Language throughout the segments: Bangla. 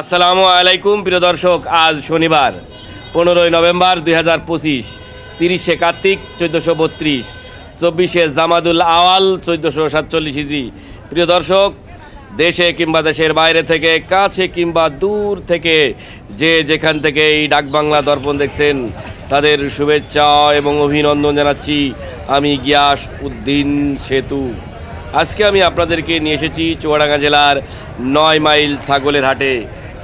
আসসালামু আলাইকুম, প্রিয় দর্শক, আজ শনিবার, পনেরোই নভেম্বর দুই হাজার পঁচিশ, তিরিশে কার্তিক চোদ্দোশো বত্রিশ, চব্বিশে জামাদুল আওয়াল চোদ্দোশো সাতচল্লিশ ইদ্রি প্রিয় দর্শক, দেশে কিংবা দেশের বাইরে থেকে, কাছে কিংবা দূর থেকে যে যেখান থেকে এই ডাকবাংলা দর্পণ দেখছেন, তাদের শুভেচ্ছা এবং অভিনন্দন জানাচ্ছি আমি গিয়াস উদ্দিন সেতু। আজকে আমি আপনাদেরকে নিয়ে এসেছি চুয়াডাঙ্গা জেলার নয় মাইল ছাগলের হাটে।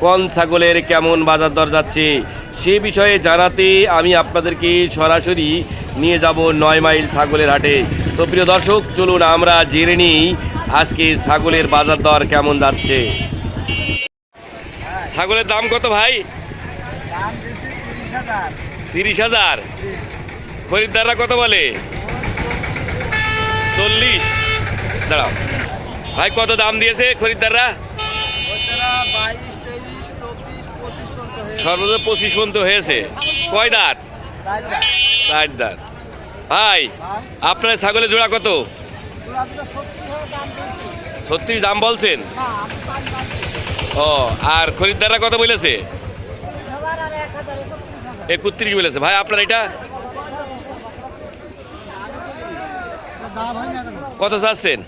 কোন ছাগলের কেমন বাজার দর যাচ্ছে সে বিষয়ে জানাতে আমি আপনাদেরকে সরাসরি নিয়ে যাব নয় মাইল ছাগলের হাটে। তো প্রিয় দর্শক চলুন আমরা জেনে নিই আজকে ছাগলের বাজার দর কেমন যাচ্ছে। ছাগলের দাম কত ভাই? তিরিশ হাজার। খরিদ্দাররা কত বলে? চল্লিশ। দাঁড়াও। ভাই কত দাম দিয়েছে খরিদ্দাররা? সর্বোচ্চ পঁচিশ পর্যন্ত হয়েছে। কয় দাঁত? ষাট দাঁত। ভাই, আপনার ছাগলের জোড়া কত? ছত্রিশ দাম বলছেন? ও, আর খরিদ্দাররা কত বলেছে? একত্রিশ বলেছে। ভাই, আপনার এটা? কত চাচ্ছেন?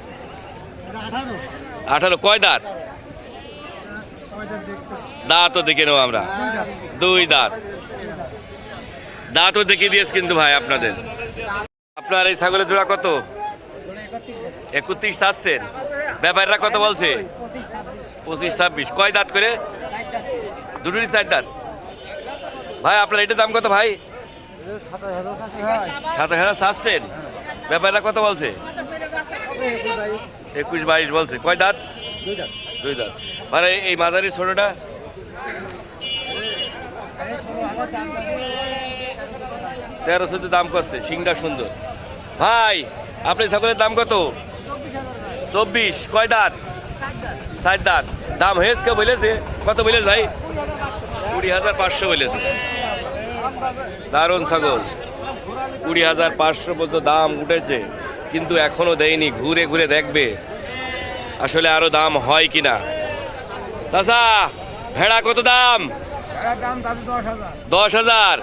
আঠারো। কয় দাঁত? দাঁতও দেখে নেব আমরা। দুই দাঁত। দাঁতও দেখিয়ে দিয়েছে কিন্তু ভাই আপনাদের। আপনার এই ছাগলের জোড়া কত? একত্রিশ চাচ্ছেন ব্যাপারীরা কত বলছে? পঁচিশ ছাব্বিশ। কয় দাঁত করে? দুটোরই চার দাঁত। ভাই, আপনার এটার দাম কত ভাই? সাতাশ হাজার চাচ্ছেন ব্যাপারীরা কত বলছে? একুশ বাইশ বলছে। কয় দাঁত। দুই দাঁত। ভাই, এই মাঝারি ছোটটা হাজার দাম করছে সিংটা সুন্দর। ভাই, আপনি ছাগলের দাম কত? চব্বিশ, কয় দাঁত? ষাট দাঁত। দাম হয়েছে বলেছে। কত বলেছে ভাই? কুড়ি হাজার পাঁচশো বলেছে। দারুণ ছাগল। কুড়ি হাজার পাঁচশো পর্যন্ত দাম উঠেছে, কিন্তু এখনও দেয়নি। ঘুরে ঘুরে দেখবে আসলে আরও দাম হয় কিনা। চাচা, ভেড়া কত দাম? দশ হাজার।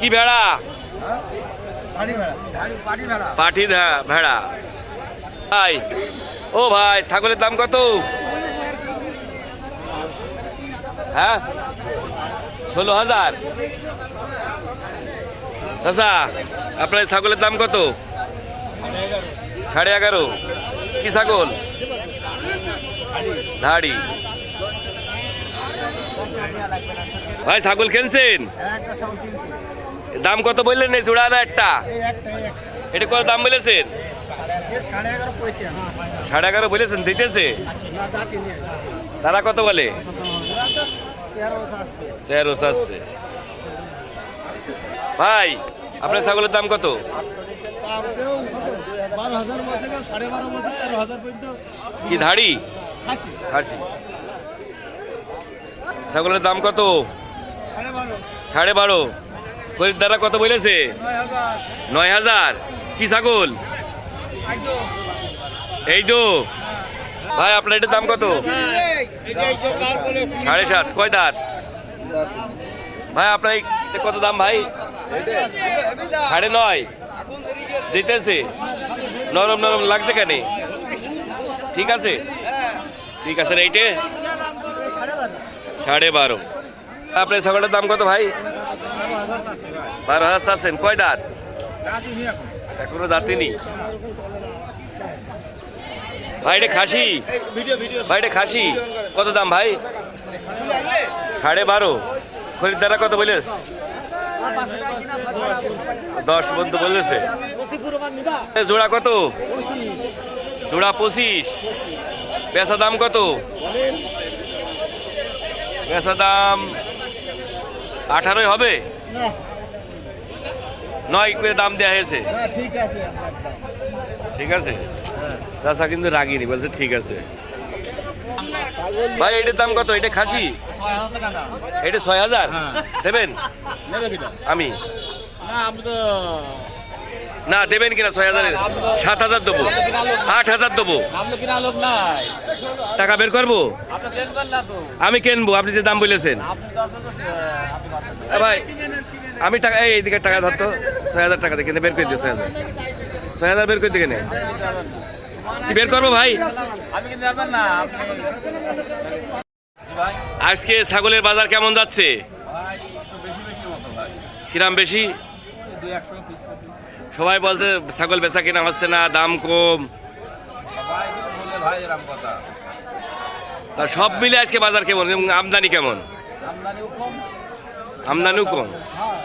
কি ভাড়া? পাঠি ভেড়া ভাই ও ভাই ছাগলের দাম কত? হ্যাঁ? ষোলো হাজার। চাচা আপনার ছাগলের দাম কত? সাড়ে এগারো। কি ছাগল? ধাড়ি। ভাই ছাগল খেলছেন একটা সাউন্ড কিনছি দাম কত বললেন এই জোড়া না একটা? এটা কত দাম বলেছেন? সাড়ে এগারো বলেছেন দিতেছে? তারা কত বলে? তেরো আসছে ভাই আপনার ছাগলের দাম কত? কি ধাড়ি? খাসি। ছাগলের দাম কত? সাড়ে বারো। খরিদ্দাররা কত বলেছে? নয় হাজার। কি ছাগল? এই তো। ভাই, আপনার এটার দাম কত? সাড়ে সাত। কয় দাঁত? ভাই, আপনার কত দাম ভাই? সাড়ে নয়। দিতেছে। নরম নরম লাগছে কেন? ঠিক আছে। ঠিক আছে এইটে সাড়ে বারো। আপনার ছাগলের দাম কত ভাই? বারো হাজার চাচ্ছেন। কয় দাঁত? এখনও দাঁতিনি ভাই, এটা খাসি? ভাই, এটা খাসি। কত দাম ভাই? সাড়ে বারো। খরিদ্দারা কত বলিস দশ পর্যন্ত বলেছে। জোড়া কত? জোড়া পঁচিশ। বেচা দাম কত? বেচা দাম আঠারোই হবে? নয় করে দাম দেওয়া হয়েছে? ঠিক আছে দাম চাষা কিন্তু রাগিনি বলছে ঠিক আছে। ভাই এটার দাম কত? এটা খাসি? এটা ছয় হাজার? হ্যাঁ। দেবেন? আমি। না দেবেন কিনা ছয় হাজারের? সাত হাজার দেবো। আট হাজার দেবো। টাকা বের করব? আমি কিনবো আপনি যে দাম বলেছেন। ভাই আমি টাকা এই এইদিকে টাকা ধরতো ছয় হাজার টাকা দিয়ে বের করে দিও ছয় হাজার। ছয় হাজার বের করে দিয়ে কেনে কি বের করব ভাই? আজকে ছাগলের বাজার কেমন যাচ্ছে? কিরাম বেশি? সবাই বলছে ছাগল বেচা কিনা হচ্ছে না দাম কম। তা সব মিলে আজকে বাজার কেমন? আমদানি কেমন? আমদানিও কম। আমদানিও কম। হ্যাঁ